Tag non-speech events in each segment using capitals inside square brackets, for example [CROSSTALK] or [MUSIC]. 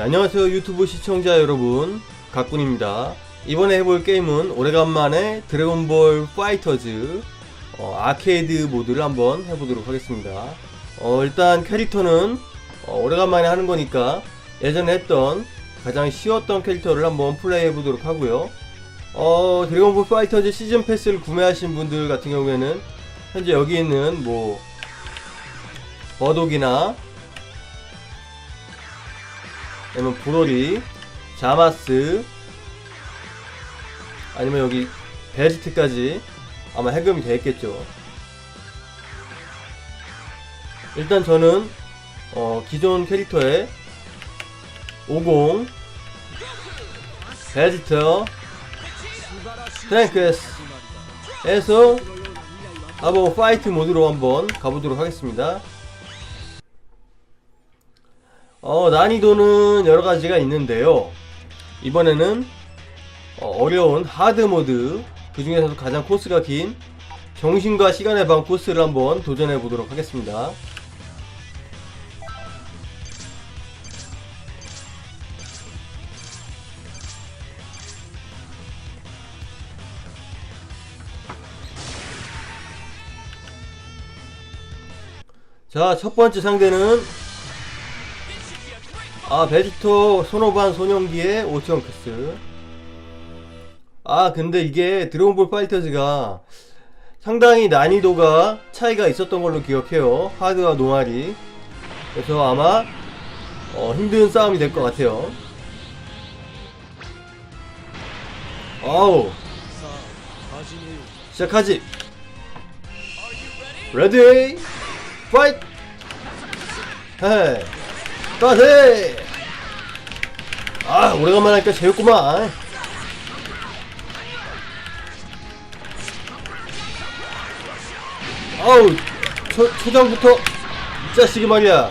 네, 안녕하세요 유튜브 시청자 여러분. 각군입니다. 이번에 해볼 게임은 오래간만에 드래곤볼 파이터즈 어, 아케이드 모드를 한번 해보도록 하겠습니다. 어, 일단 캐릭터는 어, 오래간만에 하는 거니까 예전에 했던 가장 쉬웠던 캐릭터를 한번 플레이 해보도록 하고요. 어, 드래곤볼 파이터즈 시즌 패스를 구매하신 분들 같은 경우에는 현재 여기 있는 뭐 버독이나 아니면 브로리, 자마스, 아니면 여기 베지트까지 아마 해금이 돼 있겠죠. 일단 저는 어, 기존 캐릭터에 50, 베지터, 트랭크스 에서 한번 파이트 모드로 한번 가보도록 하겠습니다. 어, 난이도는 여러 가지가 있는데요. 이번에는 어, 려운 하드 모드, 그 중에서도 가장 코스가 긴 정신과 시간의 방 코스를 한번 도전해 보도록 하겠습니다. 자, 첫 번째 상대는 아 베지토 소노반 소년기의 오티언크스. 아 근데 이게 드래곤볼 파이터즈가 상당히 난이도가 차이가 있었던 걸로 기억해요. 하드와 노말이 그래서 아마 어, 힘든 싸움이 될 것 같아요. 아우. 시작하지. 레디 파이트 헤이 따세! 아, 오래간만에 하니까 재밌구만. 아우, 초, 초장부터, 이 자식이 말이야.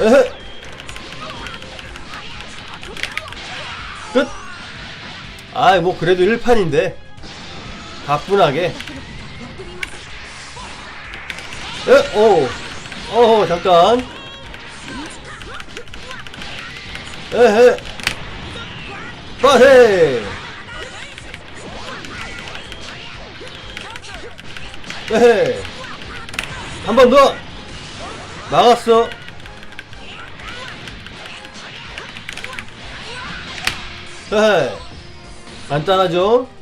에헤. 끝! 아이, 뭐, 그래도 1판인데. 가뿐하게. 에, 오. 어허 잠깐. 에헤. 빠세. 에헤. 한 번 더. 막았어. 에헤. 간단하죠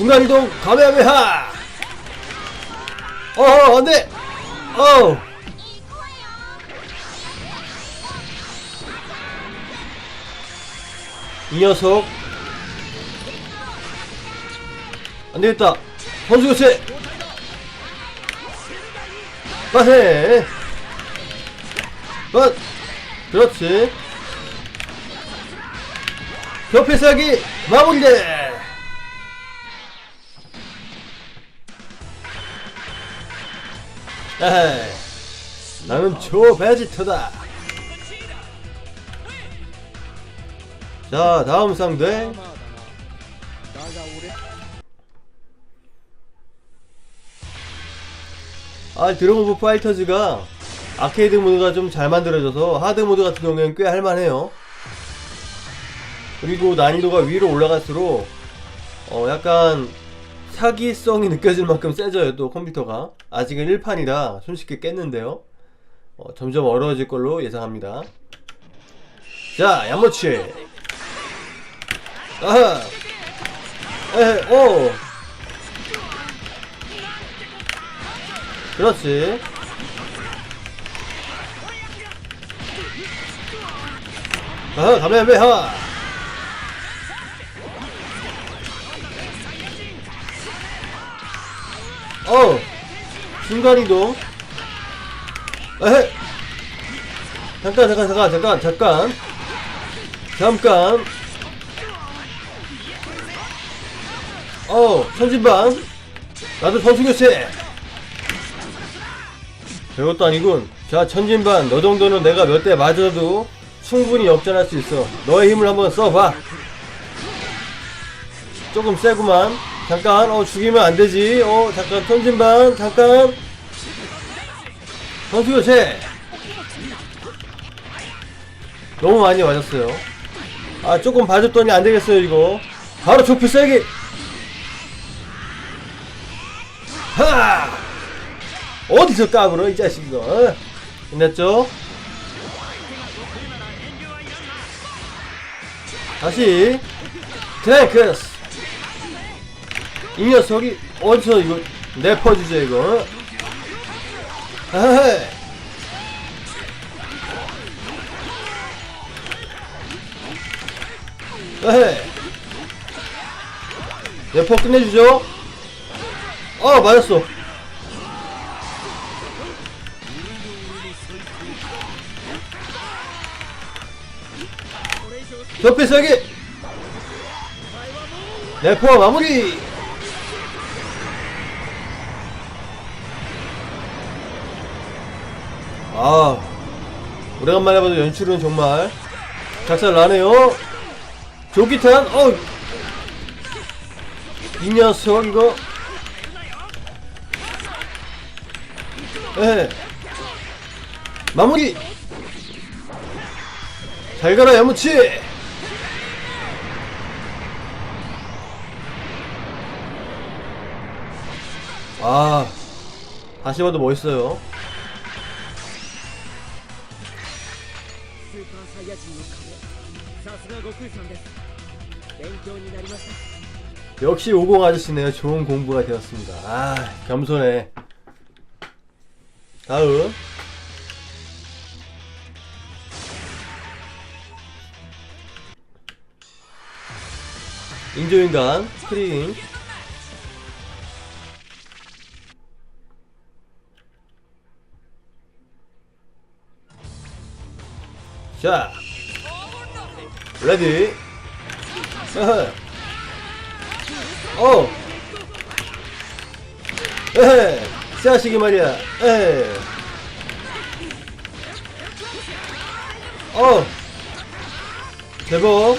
순간이동 가메하메하 어어 안돼! 어우 이 녀석. 안되겠다. 선수교체! 빠세! 빠 그렇지. 옆에 사기 마무리돼 나는 초베지터다. 자, 다음 상대. 아, 드래곤볼 파이터즈가 아케이드 모드가 좀 잘 만들어져서 하드 모드 같은 경우에는 꽤 할만해요. 그리고 난이도가 위로 올라갈수록 어 약간 사기성이 느껴질 만큼 세져요 또 컴퓨터가. 아직은 1판이라 손쉽게 깼는데요. 어, 점점 어려워질 걸로 예상합니다. 자 양모치. 아하. 에헤 오. 그렇지. 아하 가메메하 어. 순간이동 에헤. 잠깐 잠깐 잠깐 잠깐 잠깐. 잠깐. 어 천진반. 나도 선수교체. 별것도 아니군. 자 천진반 너 정도는 내가 몇 대 맞아도 충분히 역전할 수 있어. 너의 힘을 한번 써봐. 조금 세구만 잠깐 어 죽이면 안 되지. 어 잠깐 턴진반 잠깐. 선수 교체. 너무 많이 맞았어요. 아 조금 봐줬더니 안 되겠어요 이거. 바로 좁히 세게. 하! 어디서 까불어 이 자식 이거 어? 끝냈죠? 다시. 트랭크스 이 녀석이 어디서 이거 내퍼 주제 이거? 에헤이. 에헤이. 내퍼 끝내주죠? 어 맞았어. 옆에 세게 내포 마무리 오래간만에 봐도 연출은 정말 작살 나네요. 조기탄 어 이 녀석 이거. 에 마무리. 잘 가라 야무치. 아 다시 봐도 멋있어요 ーパーサイヤ人の壁さすが悟空さんです勉強になりました 역시 오공 아저씨네요 좋은 공부가 되었습니다 아 겸손해 다음 인조인간 크림 자 레디. 어허. 어. 에헤. 자식이 말이야. 에헤. 어. 제법.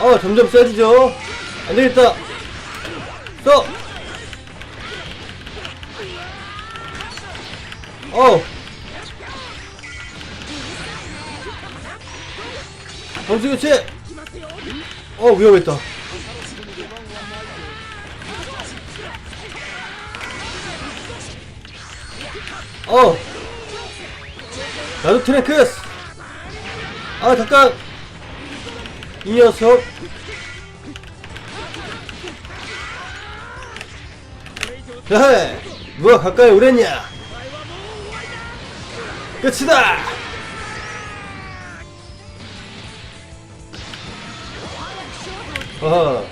어 점점 세지죠? 안되겠다. 써 어. 점수 교체. 어 위험했다. 어. 나도 트랭크스. 아 잠깐. 이 녀석. 헤헤. 누가 가까이 오랬냐? 끝이다. 어허.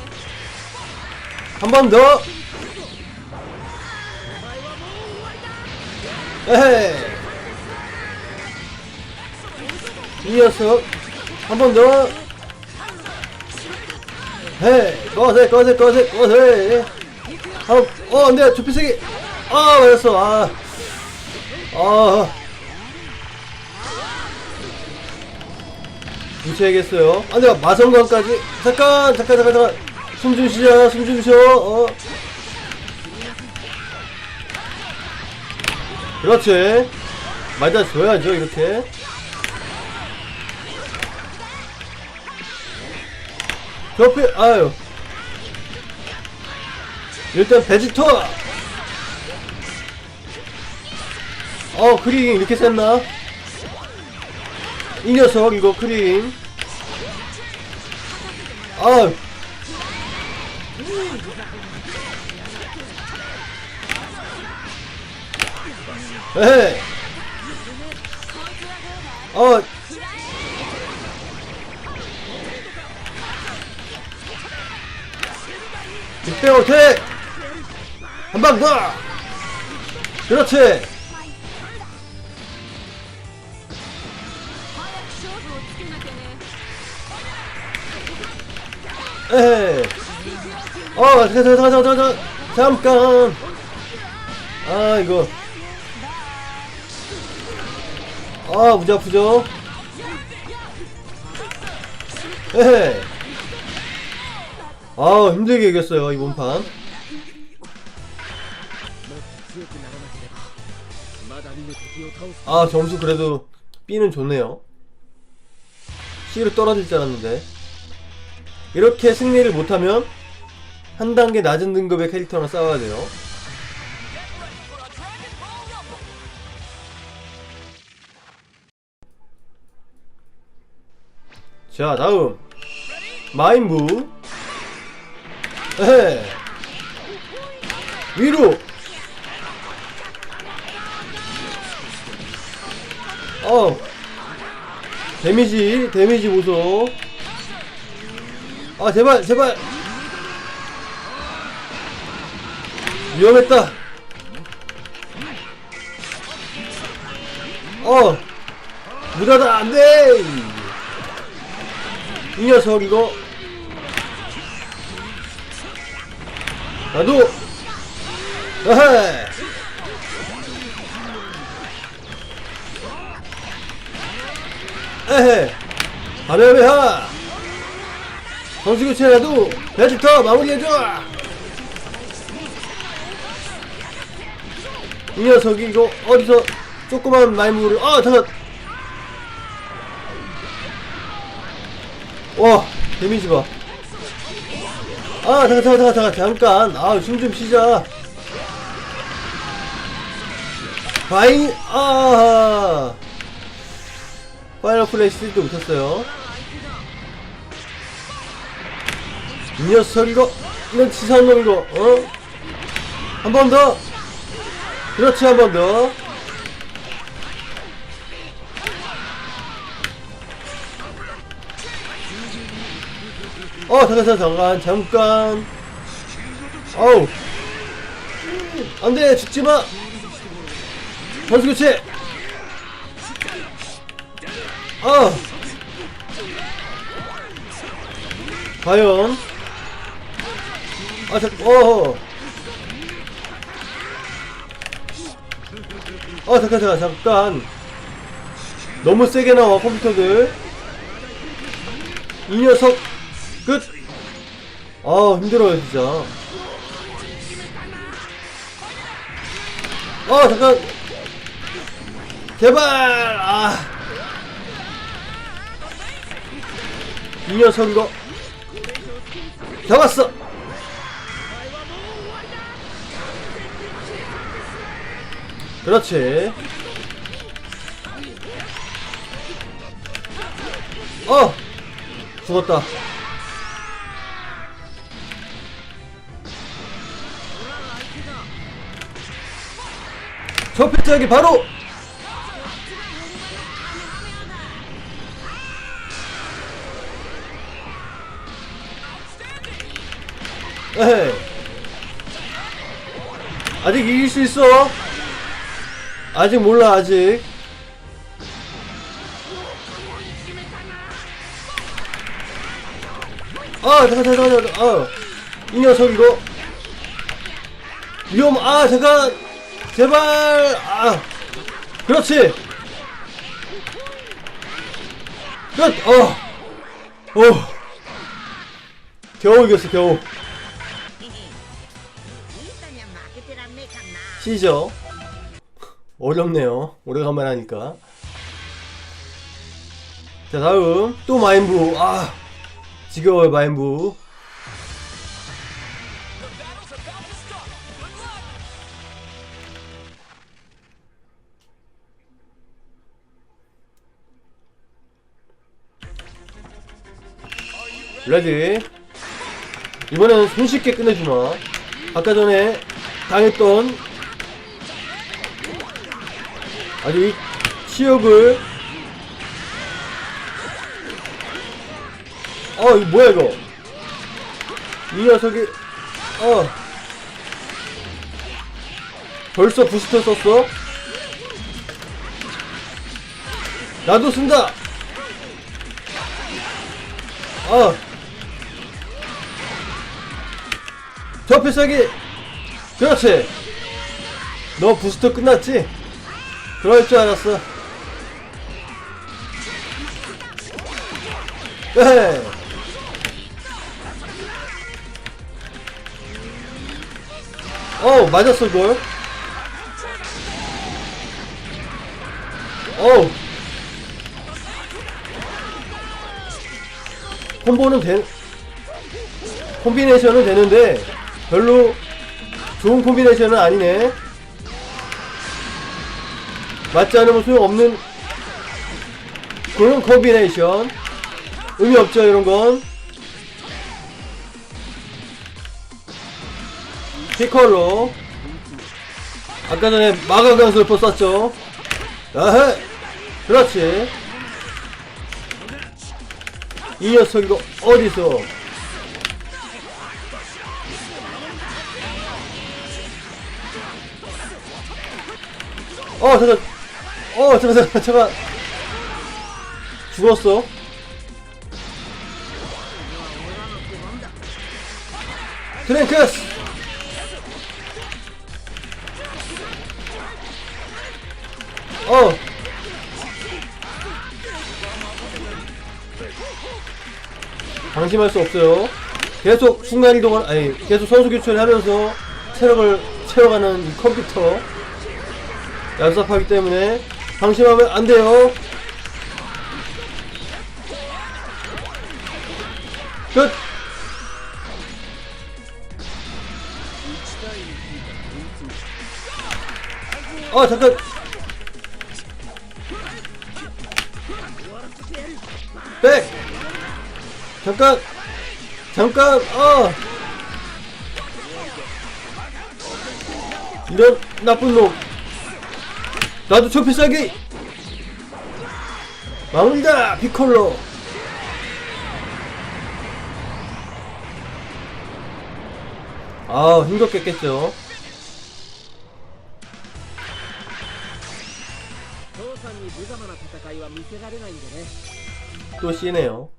한 번 더. 에헤이. 이 녀석. 한번 더. 헤이. 꺼세, 꺼세, 꺼세, 꺼세. 한, 어, 안 돼. 좁히세기. 아, 맞았어. 아. 아. 무시해야겠어요. 아, 내가 마성관까지. 잠깐, 잠깐, 잠깐, 잠깐. 숨 좀 쉬자, 숨 좀 쉬어. 어. 그렇지. 맞아줘야죠, 이렇게. 옆에, 아유. 일단 베지터! 어, 크링 이렇게 셌나? 이 녀석 이거 크림. 아 에헤. 어 빅뱅 어택. 한방 더! 그렇지 에. 어, 잠깐, 잠깐, 잠깐, 잠깐, 잠깐. 아, 이거. 아, 무지 아프죠? 에헤. 아, 힘들게 이겼어요, 이 몸판. 아, 점수 그래도 B는 좋네요. C로 떨어질 줄 알았는데. 이렇게 승리를 못하면 한 단계 낮은 등급의 캐릭터랑 싸워야 돼요. 자 다음. 마인부. 에헤. 위로. 어. 데미지 데미지 보소 아 제발 제발. 위험했다. 어 무다다. 안돼. 이 녀석 이거. 나도. 에헤. 에헤. 가면해하 선수 교체라도 베지터 마무리해줘. 이 녀석이 이거 어디서 조그만 마이무를 아 잠깐 와 데미지 봐아 잠깐 잠깐 잠깐 잠깐 잠깐. 아숨 좀 쉬자. 바인 아. 파이널 플래시도 못했어요. 이 녀석 이거 이런 치사한 놈 이거 어? 한 번 더. 그렇지 한 번 더. 어 잠깐 잠깐 잠깐 잠깐. 어우 안 돼 죽지 마. 선수 교체. 아! 과연? 아, 잠, 어. 어, 잠깐, 잠깐, 잠깐. 너무 세게 나와, 컴퓨터들. 이 녀석, 끝! 아, 힘들어요, 진짜. 어, 잠깐. 제발! 아. 이 녀석 이거 잡았어 그렇지 어 죽었다 저 패자기 바로 에헤. 아직 이길 수 있어. 아직 몰라 아직. 아 잠깐 잠깐 잠깐 아이 어. 녀석 이거. 위험 아 잠깐. 제발. 아. 그렇지. 끝어어 겨우 이겼어 겨우. 시죠. 어렵네요. 오래간만에 하니까. 자 다음. 또 마인부. 아 지겨워요 마인부. 레디. 이번에는 손쉽게 끝내주마. 아까 전에 당했던 아주 이 치욕을. 어 이거 뭐야 이거? 이 녀석이 어. 벌써 부스터 썼어? 나도 쓴다! 어. 저 필살기! 그렇지! 너 부스터 끝났지? 그럴 줄 알았어. 네. 어 맞았어 이걸. 어 콤보는 된 콤비네이션은 되는데 별로 좋은 콤비네이션은 아니네. 맞지 않으면 소용없는 그런 콤비네이션. 의미 없죠 이런 건. 피컬로. 아까 전에 마가강 슬퍼 썼죠. 아헤 그렇지. 이 녀석 이거 어디서? 어 잠깐 어 잠깐 잠깐 잠깐. 죽었어? 트랭크스 어. 방심할 수 없어요. 계속 순간 이동을 아니 계속 선수 교체를 하면서 체력을 채워가는 이 컴퓨터. 얍삽하기 때문에 방심하면 안 돼요. 끝. 아 잠깐. 백. 잠깐. 잠깐. 어. 이런 나쁜 놈 나도 초필살기! 나온다 비컬러. 아 힘겹겠겠죠. 또 C네요.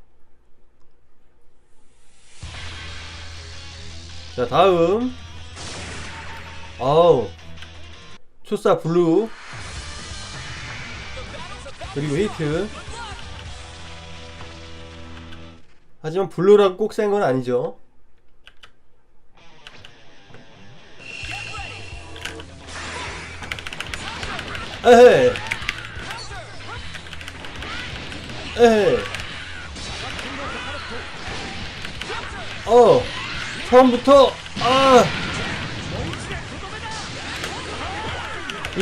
자 다음. 아우. 초사 블루. 그리고 히트. 하지만 블루라고 꼭 센 건 아니죠. 에헤. 에헤. 어 처음부터 아이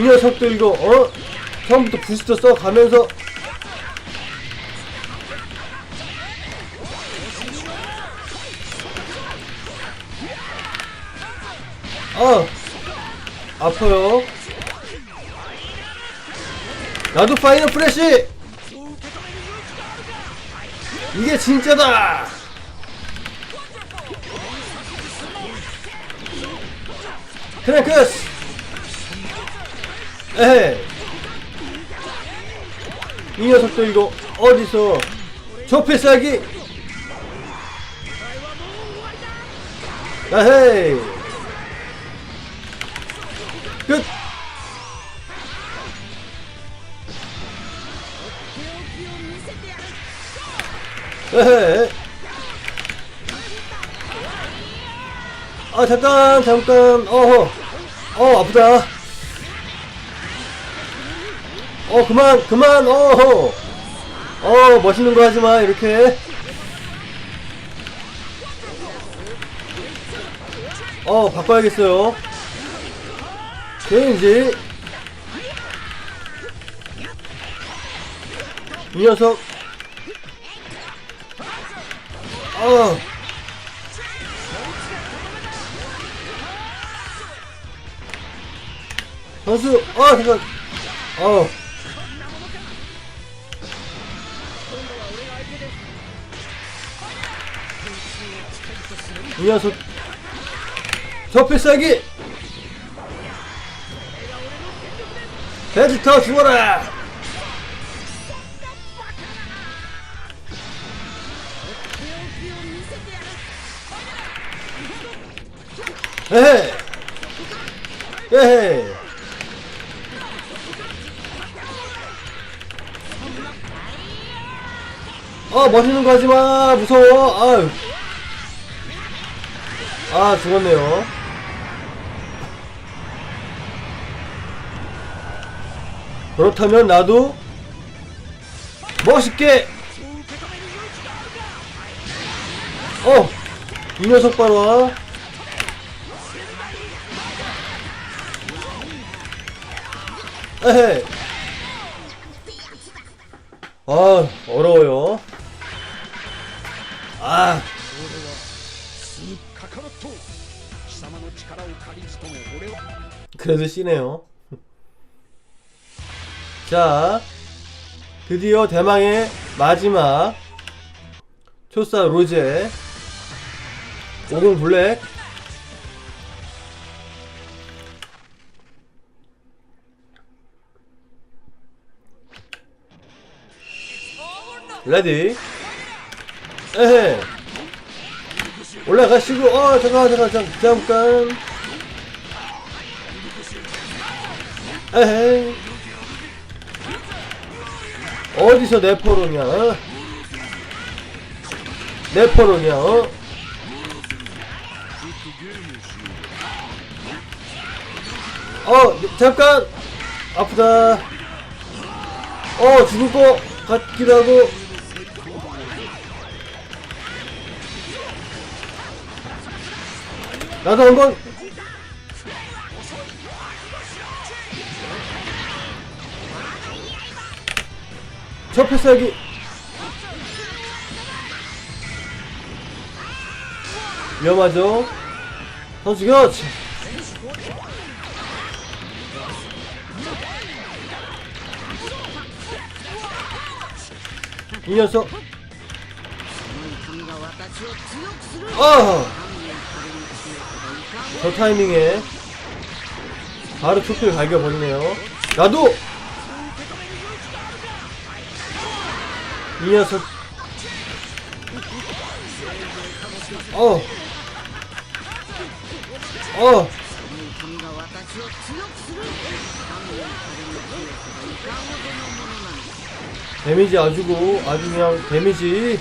녀석들 이거 어 처음부터 부스터 써 가면서 아 아파요. 나도 파이널 프레쉬! 이게 진짜다! 크랭크스 에헤 이 이 녀석들 이거 어디서 조폐싸기? 야헤이! 끝! 에헤이! 아 잠깐 잠깐. 어허. 어 아프다. 어 그만 그만 어허 어 멋있는 거 하지마 이렇게. 어 바꿔야겠어요. 체인지. 이 녀석. 어. 선수 어 잠깐. 어 뭐야 저 저필살기! 베지터 죽어라! 에헤 에헤 아 멋있는 거 하지마. 무서워. 아유. 아 죽었네요. 그렇다면 나도 멋있게. 어! 이 녀석 봐라. 에헤. 아 어려워요. あ그래도씨네요. [LAUGHS] 자 드디어 대망의 마지막 초사 로제. 오공 블랙. 레디. 에헤 올라가시고 어 잠깐 잠깐 잠깐 잠깐 에헤이. 어디서 내 포로냐? 어? 내 포로냐? 어? 어 잠깐! 아프다. 어 죽을 거 같기도 하고 나도 한번. 저 패스하기. 위험하죠? 선수 교체 이 녀석. 어! 저 타이밍에 바로 초크를 갈겨버리네요 나도! 이 녀석 어! 어! 데미지 아주고 아주 그냥 데미지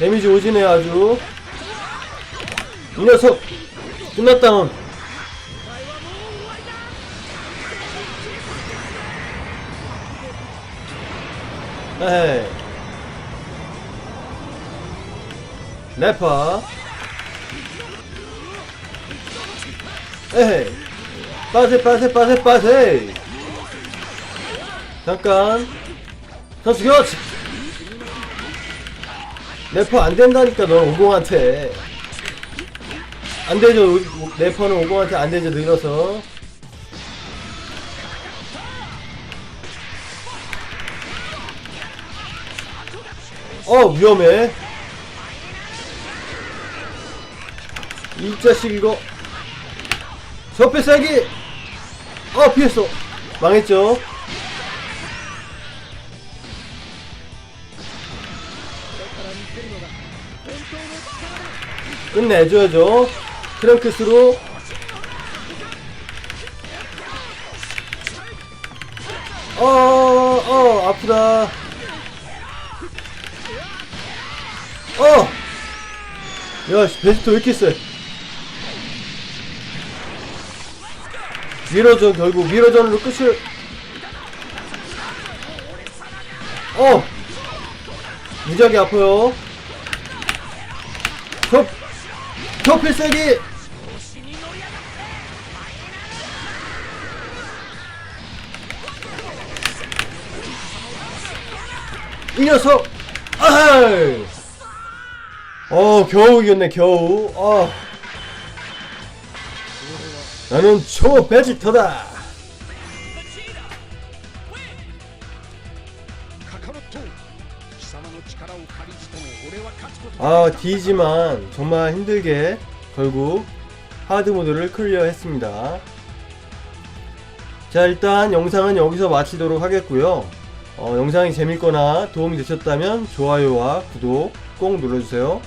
데미지 오지네 아주. 이 녀석 끝났다 넌 에헤이. 네파 에헤이. 빠세 빠세 빠세 빠세. 잠깐. 선수 교체 래퍼 안 된다니까 넌 오공한테. 안 되죠. 오- 래퍼는 오공한테 안 되죠 늘어서. 어 위험해. 이 자식 이거. 접해 싸기! 어 피했어. 망했죠 끝내줘야죠. 트렁크스로. 어 어 아프다. 어! 야씨 베스트 왜 이렇게 세? 미러전 결국. 미러전으로 끝을. 어! 무지하게 아파요. 접 접필세기! 이 녀석! 아하이! 어 겨우 이겼네 겨우. 아. 나는 초 베지터다 아 D지만 정말 힘들게 결국 하드 모드를 클리어 했습니다. 자 일단 영상은 여기서 마치도록 하겠고요. 어, 영상이 재밌거나 도움이 되셨다면 좋아요와 구독 꼭 눌러주세요.